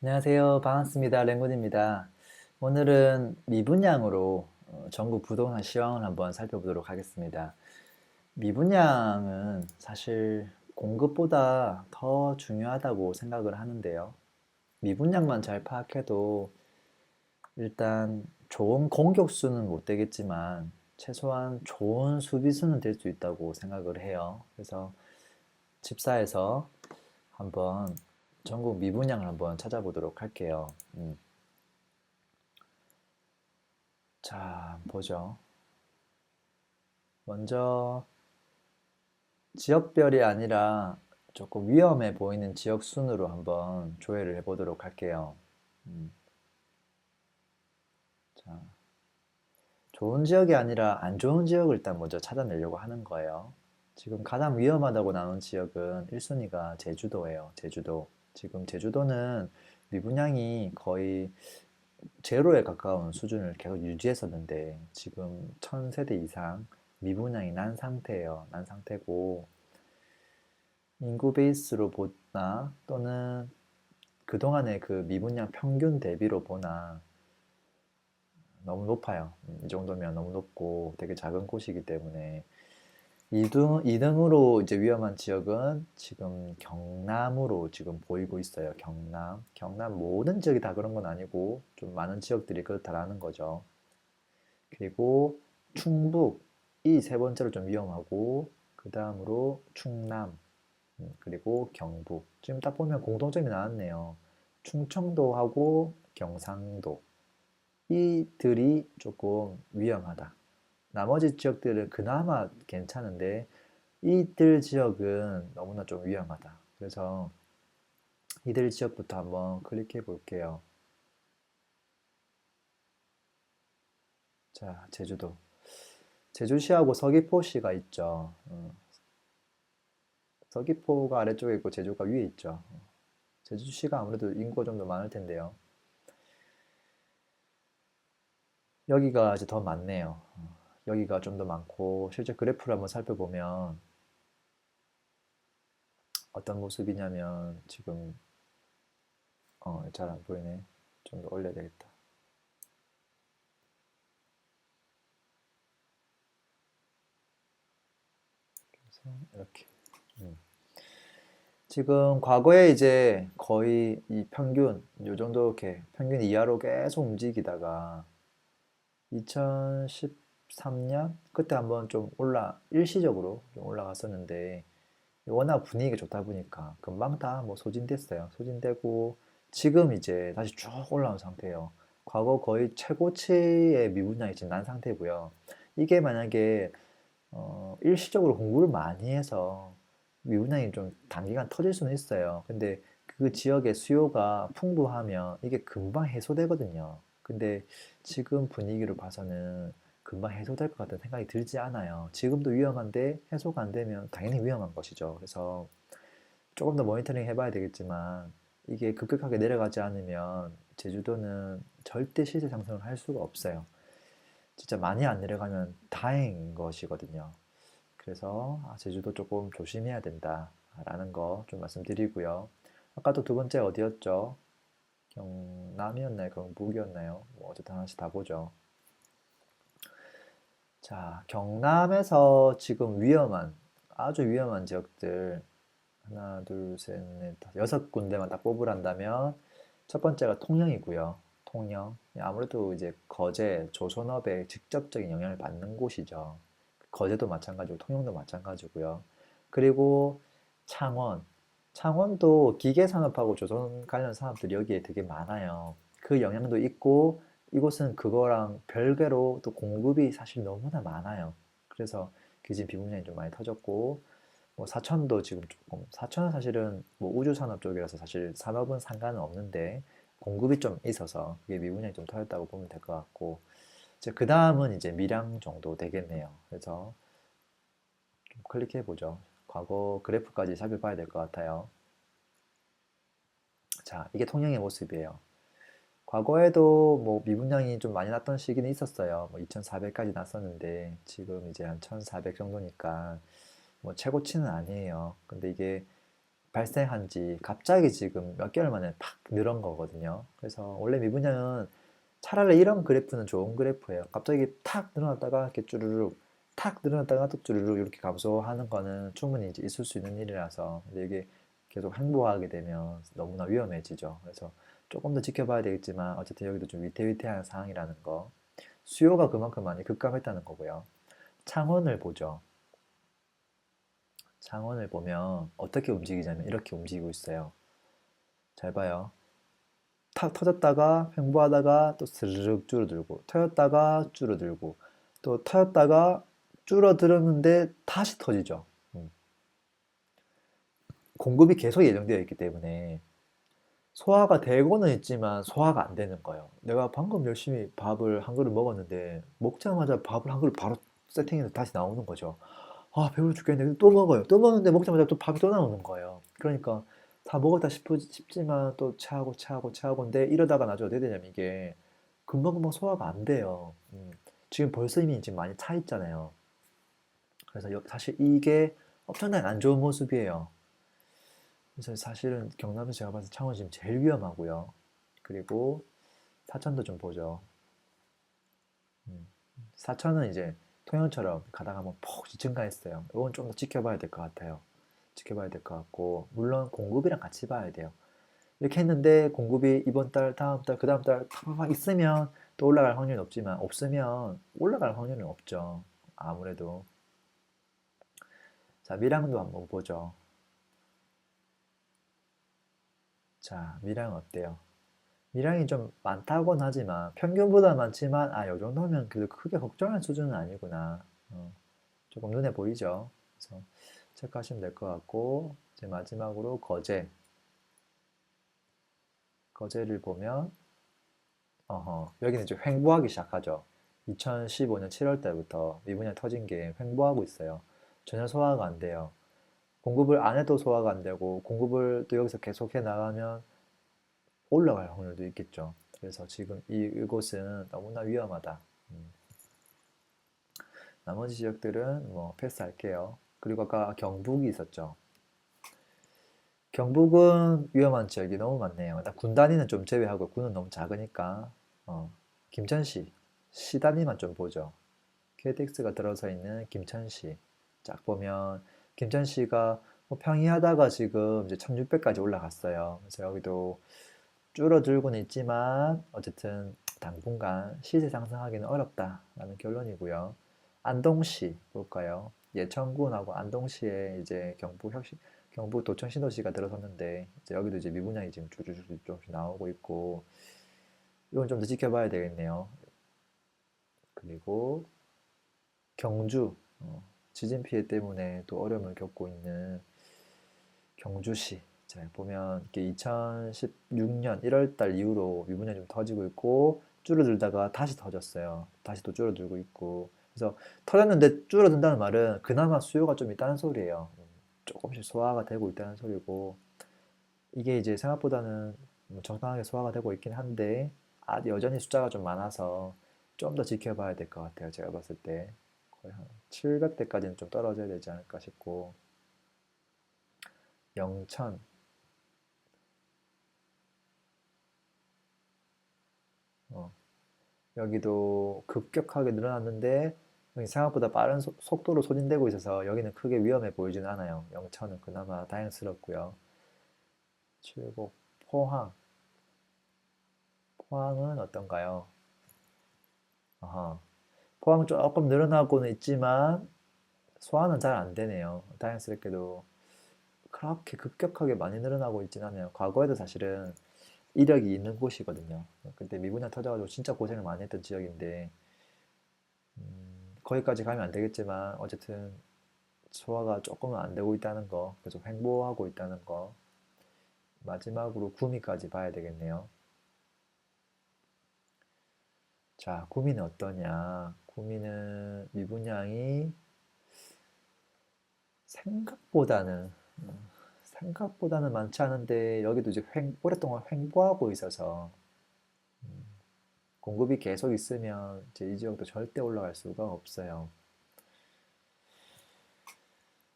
안녕하세요. 반갑습니다. 랭군입니다. 오늘은 미분양으로 어, 전국 부동산 시황을 한번 살펴보도록 하겠습니다. 미분양은 사실 공급보다 더 중요하다고 생각을 하는데요. 미분양만 잘 파악해도 일단 좋은 공격수는 못 되겠지만 최소한 좋은 수비수는 될 수 있다고 생각을 해요. 그래서 집사에서 한번 전국 미분양을 한번 찾아보도록 할게요. 음. 자, 보죠. 먼저 지역별이 아니라 조금 위험해 보이는 지역 순으로 한번 조회를 해보도록 할게요. 음. 자, 좋은 지역이 아니라 안 좋은 지역을 일단 먼저 찾아내려고 하는 거예요. 지금 가장 위험하다고 나온 지역은 1순위가 제주도예요. 제주도. 지금 제주도는 미분양이 거의 제로에 가까운 수준을 계속 유지했었는데 지금 1000세대 이상 미분양이 난 상태예요. 난 상태고 인구 베이스로 보나 또는 그동안의 그 미분양 평균 대비로 보나 너무 높아요. 이 정도면 너무 높고 되게 작은 곳이기 때문에 2등, 2등으로 이제 위험한 지역은 지금 경남으로 지금 보이고 있어요. 경남. 경남 모든 지역이 다 그런 건 아니고 좀 많은 지역들이 그렇다라는 거죠. 그리고 충북 이 세 번째로 좀 위험하고 그 다음으로 충남 음, 그리고 경북 지금 딱 보면 공통점이 나왔네요. 충청도하고 경상도 이들이 조금 위험하다. 나머지 지역들은 그나마 괜찮은데 이들 지역은 너무나 좀 위험하다. 그래서 이들 지역부터 한번 클릭해 볼게요. 자, 제주도. 제주시하고 서귀포시가 있죠. 어. 서귀포가 아래쪽에 있고 제주가 위에 있죠. 제주시가 아무래도 인구가 좀 더 많을 텐데요. 여기가 이제 더 많네요. 어. 여기가 좀 더 많고 실제 그래프를 한번 살펴보면 어떤 모습이냐면 지금 어, 잘 안 보이네. 좀 더 올려야 되겠다. 그래서 이렇게 음. 지금 과거에 이제 거의 이 평균 요 정도 이렇게 평균 이하로 계속 움직이다가 2010 3년 그때 한번 좀 올라 일시적으로 좀 올라갔었는데 워낙 분위기가 좋다 보니까 금방 다 뭐 소진됐어요. 소진되고 지금 이제 다시 쭉 올라온 상태예요. 과거 거의 최고치의 미분양이 지금 난 상태고요. 이게 만약에 어, 일시적으로 공부를 많이 해서 미분양이 좀 단기간 터질 수는 있어요. 근데 그 지역의 수요가 풍부하면 이게 금방 해소되거든요. 근데 지금 분위기로 봐서는 금방 해소될 것 같은 생각이 들지 않아요. 지금도 위험한데 해소가 안 되면 당연히 위험한 것이죠. 그래서 조금 더 모니터링 해봐야 되겠지만 이게 급격하게 내려가지 않으면 제주도는 절대 시세 상승을 할 수가 없어요. 진짜 많이 안 내려가면 다행인 것이거든요. 그래서 아, 제주도 조금 조심해야 된다라는 거 좀 말씀드리고요. 아까 또두 번째 어디였죠? 경남이었나요? 경북이었나요? 뭐 어쨌든 하나씩 다 보죠. 자, 경남에서 지금 위험한, 아주 위험한 지역들, 하나, 둘, 셋, 넷, 여섯 군데만 딱 뽑으란다면, 첫 번째가 통영이고요. 통영. 아무래도 이제 거제, 조선업에 직접적인 영향을 받는 곳이죠. 거제도 마찬가지고, 통영도 마찬가지고요. 그리고 창원. 창원도 기계 산업하고 조선 관련 산업들이 여기에 되게 많아요. 그 영향도 있고, 이곳은 그거랑 별개로 또 공급이 사실 너무나 많아요. 그래서 기진 비분양이 좀 많이 터졌고 뭐 사천도 지금 조금 사천은 사실은 뭐 우주 산업 쪽이라서 사실 산업은 상관은 없는데 공급이 좀 있어서 그게 미분양이 좀 터졌다고 보면 될 것 같고 이제 그 다음은 이제 밀양 정도 되겠네요. 그래서 좀 클릭해 보죠. 과거 그래프까지 살펴봐야 될 것 같아요. 자, 이게 통영의 모습이에요. 과거에도 뭐 미분양이 좀 많이 났던 시기는 있었어요. 뭐 2,400까지 났었는데 지금 이제 한 1,400 정도니까 뭐 최고치는 아니에요. 근데 이게 발생한 지 갑자기 지금 몇 개월 만에 팍 늘은 거거든요. 그래서 원래 미분양은 차라리 이런 그래프는 좋은 그래프예요. 갑자기 탁 늘어났다가 이렇게 쭈르륵 탁 늘어났다가 또 쭈르륵 이렇게 감소하는 거는 충분히 이제 있을 수 있는 일이라서 근데 이게 계속 행보하게 되면 너무나 위험해지죠. 그래서 조금 더 지켜봐야 되겠지만 어쨌든 여기도 좀 위태위태한 상황이라는 거. 수요가 그만큼 많이 급감했다는 거고요. 창원을 보죠. 창원을 보면 어떻게 움직이냐면 이렇게 움직이고 있어요. 잘 봐요. 탁 터졌다가 횡보하다가 또 스르륵 줄어들고 터졌다가 줄어들고 또 터졌다가 줄어들었는데 다시 터지죠. 음. 공급이 계속 예정되어 있기 때문에 소화가 되고는 있지만 소화가 안 되는 거예요. 내가 방금 열심히 밥을 한 그릇 먹었는데 먹자마자 밥을 한 그릇 바로 세팅해서 다시 나오는 거죠. 아 배불러 죽겠는데 또 먹어요. 또 먹는데 먹자마자 또 밥이 또 나오는 거예요. 그러니까 다 먹었다 싶, 싶지만 또 차고 차고 차고인데 이러다가 나중에 어떻게 되냐면 이게 금방금방 소화가 안 돼요. 음, 지금 벌써 이미 지금 많이 차 있잖아요. 그래서 여- 사실 이게 엄청나게 안 좋은 모습이에요. 그래서 사실은 경남에서 제가 때 창원 지금 제일 위험하고요. 그리고 사천도 좀 보죠. 음, 사천은 이제 통영처럼 가다가 한번 폭 증가했어요. 이건 좀 더 지켜봐야 될 것 같아요. 지켜봐야 될 것 같고 물론 공급이랑 같이 봐야 돼요. 이렇게 했는데 공급이 이번 달, 다음 달, 그 다음 달 팍팍 있으면 또 올라갈 확률이 높지만 없으면 올라갈 확률은 없죠. 아무래도 자 밀양도 한번 보죠. 자 밀양 어때요? 밀양이 좀 많다고는 하지만 평균보다 많지만 아, 요 정도면 그래도 크게 걱정할 수준은 아니구나. 어, 조금 눈에 보이죠? 그래서 체크하시면 될 것 같고 이제 마지막으로 거제. 거제를 보면 어허, 여기는 이제 횡보하기 시작하죠. 2015년 7월 달부터 미분양 터진 게 횡보하고 있어요. 전혀 소화가 안 돼요. 공급을 안 해도 소화가 안 되고 공급을 또 여기서 계속해 나가면 올라갈 확률도 있겠죠. 그래서 지금 이, 이곳은 너무나 위험하다. 음. 나머지 지역들은 뭐 패스할게요. 그리고 아까 경북이 있었죠. 경북은 위험한 지역이 너무 많네요. 군 단위는 좀 제외하고 군은 너무 작으니까 어, 김천시 시 단위만 좀 보죠. KTX가 들어서 있는 김천시 쫙 보면 김천시가 뭐 평이하다가 지금 이제 1600까지 올라갔어요. 그래서 여기도 줄어들고는 있지만 어쨌든 당분간 시세 상승하기는 어렵다라는 결론이고요. 안동시 볼까요? 예천군하고 안동시에 이제 경북 혁신 경북 도청 신도시가 들어섰는데 이제 여기도 이제 미분양이 지금 쭉쭉쭉 조금씩 나오고 있고 이건 좀 더 지켜봐야 되겠네요. 그리고 경주 어, 지진 피해 때문에 또 어려움을 겪고 있는 경주시 자, 보면 이게 2016년 1월 달 이후로 미분양이 좀 터지고 있고 줄어들다가 다시 터졌어요. 다시 또 줄어들고 있고 그래서 터졌는데 줄어든다는 말은 그나마 수요가 좀 있다는 소리예요. 음, 조금씩 소화가 되고 있다는 소리고 이게 이제 생각보다는 뭐 적당하게 소화가 되고 있긴 한데 아, 여전히 숫자가 좀 많아서 좀 더 지켜봐야 될 것 같아요. 제가 봤을 때 거의 한 700대까지는 좀 떨어져야 되지 않을까 싶고 영천 어, 여기도 급격하게 늘어났는데 생각보다 빠른 소- 속도로 소진되고 있어서 여기는 크게 위험해 보이지는 않아요. 영천은 그나마 다행스럽고요. 칠곡 포항 포항은 어떤가요? 아하. 포항 조금 늘어나고는 있지만 소화는 잘 안 되네요. 다행스럽게도 그렇게 급격하게 많이 늘어나고 있진 않아요. 과거에도 사실은 이력이 있는 곳이거든요. 그때 미분양 터져가지고 진짜 고생을 많이 했던 지역인데 음, 거기까지 가면 안 되겠지만 어쨌든 소화가 조금은 안 되고 있다는 거, 계속 횡보하고 있다는 거. 마지막으로 구미까지 봐야 되겠네요. 자, 구미는 어떠냐? 구미는 미분양이 생각보다는 음, 생각보다는 많지 않은데 여기도 이제 횡, 오랫동안 횡보하고 있어서 음, 공급이 계속 있으면 이제 이 지역도 절대 올라갈 수가 없어요.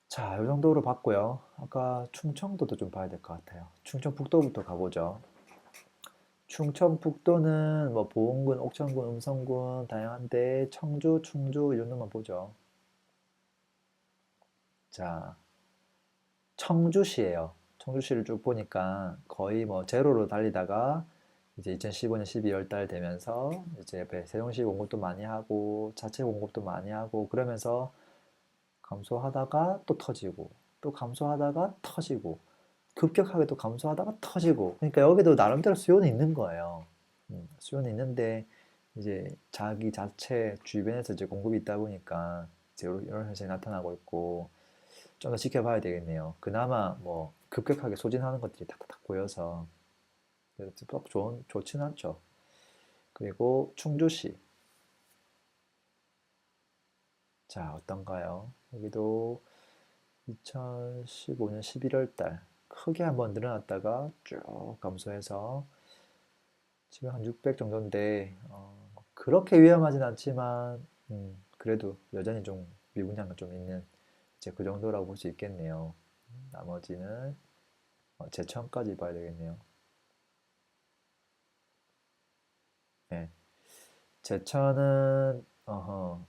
자, 이 정도로 봤고요. 아까 충청도도 좀 봐야 될 것 같아요. 충청북도부터 가보죠. 충청북도는 뭐 보은군, 옥천군, 음성군 다양한데 청주, 충주 이런 놈만 보죠. 자, 청주시예요. 청주시를 쭉 보니까 거의 뭐 제로로 달리다가 이제 2015년 12월 달 되면서 이제 세종시 공급도 많이 하고 자체 공급도 많이 하고 그러면서 감소하다가 또 터지고 또 감소하다가 터지고 급격하게 또 감소하다가 터지고 그러니까 여기도 나름대로 수요는 있는 거예요. 음, 수요는 있는데 이제 자기 자체 주변에서 이제 공급이 있다 보니까 이제 이런 현상이 나타나고 있고 좀 더 지켜봐야 되겠네요. 그나마 뭐 급격하게 소진하는 것들이 탁탁탁 보여서 썩 좋은 좋지는 않죠. 그리고 충주시 자 어떤가요? 여기도 2015년 11월 달 크게 한번 늘어났다가 쭉 감소해서 지금 한 600 정도인데 어, 그렇게 위험하진 않지만 음, 그래도 여전히 좀 미분양가 좀 있는 이제 그 정도라고 볼 수 있겠네요. 나머지는 어, 제천까지 봐야 되겠네요. 네. 제천은 어허,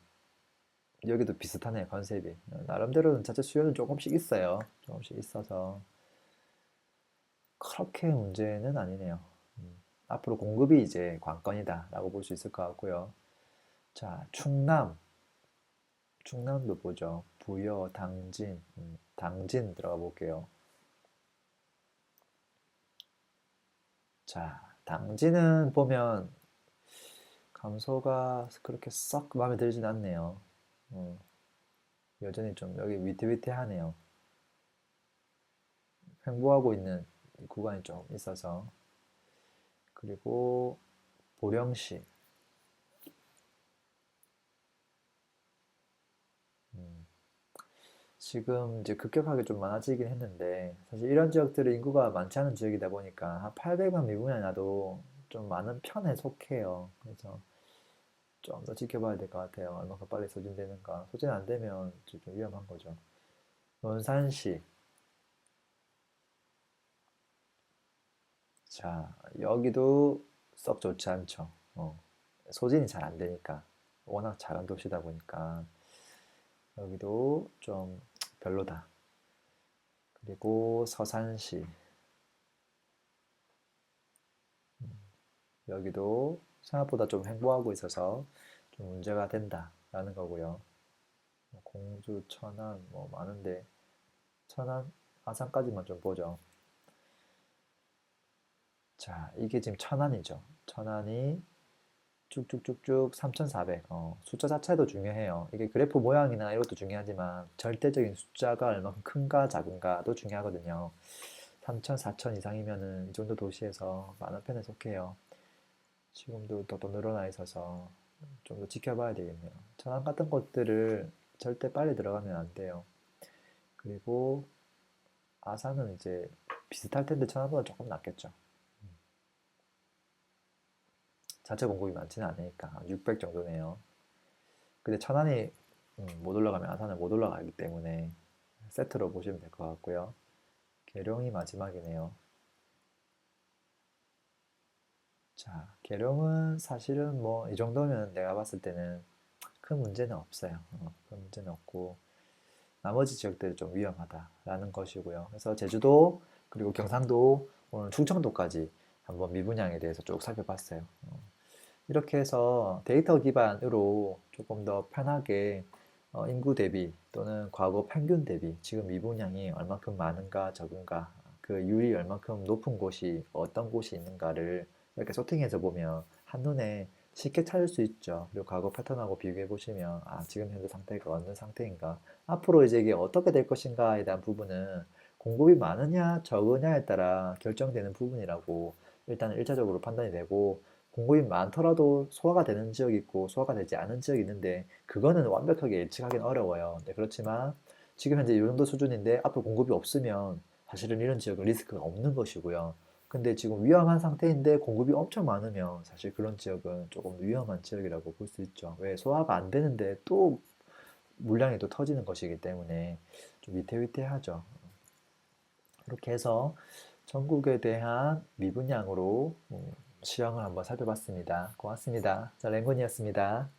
여기도 비슷하네요 컨셉이 나름대로는 자체 수요는 조금씩 있어요 조금씩 있어서 그렇게 문제는 아니네요. 음, 앞으로 공급이 이제 관건이다 라고 볼 수 있을 것 같고요. 자 충남. 충남도 보죠. 부여 당진. 음, 당진 들어가 볼게요. 자 당진은 보면 감소가 그렇게 썩 마음에 들진 않네요. 어, 여전히 좀 여기 위태위태하네요. 횡보하고 있는 구간이 좀 있어서 그리고 보령시 음, 지금 이제 급격하게 좀 많아지긴 했는데 사실 이런 지역들은 인구가 많지 않은 지역이다 보니까 한 800만 미분이 나도 좀 많은 편에 속해요. 그래서 좀 더 지켜봐야 될 것 같아요. 얼마큼 빨리 소진되는가. 소진 안 되면 좀 위험한 거죠. 논산시. 자, 여기도 썩 좋지 않죠. 어, 소진이 잘 안 되니까. 워낙 작은 도시다 보니까. 여기도 좀 별로다. 그리고 서산시. 음, 여기도 생각보다 좀 횡보하고 있어서 좀 문제가 된다라는 거고요. 뭐 공주, 천안 뭐 많은데 천안, 아산까지만 좀 보죠. 자, 이게 지금 천안이죠. 천안이 쭉쭉쭉쭉 3,400. 어, 숫자 자체도 중요해요. 이게 그래프 모양이나 이것도 중요하지만 절대적인 숫자가 얼마큼 큰가 작은가도 중요하거든요. 3,000, 4,000 이상이면은 이 정도 도시에서 많은 편에 속해요. 지금도 더, 더 늘어나 있어서 좀 더 지켜봐야 되겠네요. 전환 같은 것들을 절대 빨리 들어가면 안 돼요. 그리고 아산은 이제 비슷할 텐데 천안보다 조금 낫겠죠. 자체 공급이 많지는 않으니까 600 정도네요. 근데 천안이 음, 못 올라가면 아산은 못 올라가기 때문에 세트로 보시면 될 것 같고요. 계룡이 마지막이네요. 자, 계룡은 사실은 뭐 이 정도면 내가 봤을 때는 큰 문제는 없어요. 어, 큰 문제는 없고 나머지 지역들이 좀 위험하다라는 것이고요. 그래서 제주도 그리고 경상도 오늘 충청도까지 한번 미분양에 대해서 쭉 살펴봤어요. 어, 이렇게 해서 데이터 기반으로 조금 더 편하게 어, 인구 대비 또는 과거 평균 대비 지금 미분양이 얼마큼 많은가 적은가 그 율이 얼마큼 높은 곳이 어떤 곳이 있는가를 이렇게 소팅해서 보면 한눈에 쉽게 찾을 수 있죠. 그리고 과거 패턴하고 비교해 보시면 아 지금 현재 상태가 어느 상태인가 앞으로 이제 이게 어떻게 될 것인가에 대한 부분은 공급이 많으냐 적으냐에 따라 결정되는 부분이라고 일단 일차적으로 판단이 되고 공급이 많더라도 소화가 되는 지역이 있고 소화가 되지 않은 지역이 있는데 그거는 완벽하게 예측하기는 어려워요. 네, 그렇지만 지금 현재 이 정도 수준인데 앞으로 공급이 없으면 사실은 이런 지역은 리스크가 없는 것이고요. 근데 지금 위험한 상태인데 공급이 엄청 많으면 사실 그런 지역은 조금 위험한 지역이라고 볼 수 있죠. 왜 소화가 안 되는데 또 물량이 또 터지는 것이기 때문에 좀 위태위태하죠. 이렇게 해서 전국에 대한 미분양으로 음, 시황을 한번 살펴봤습니다. 고맙습니다. 자, 랭건이었습니다.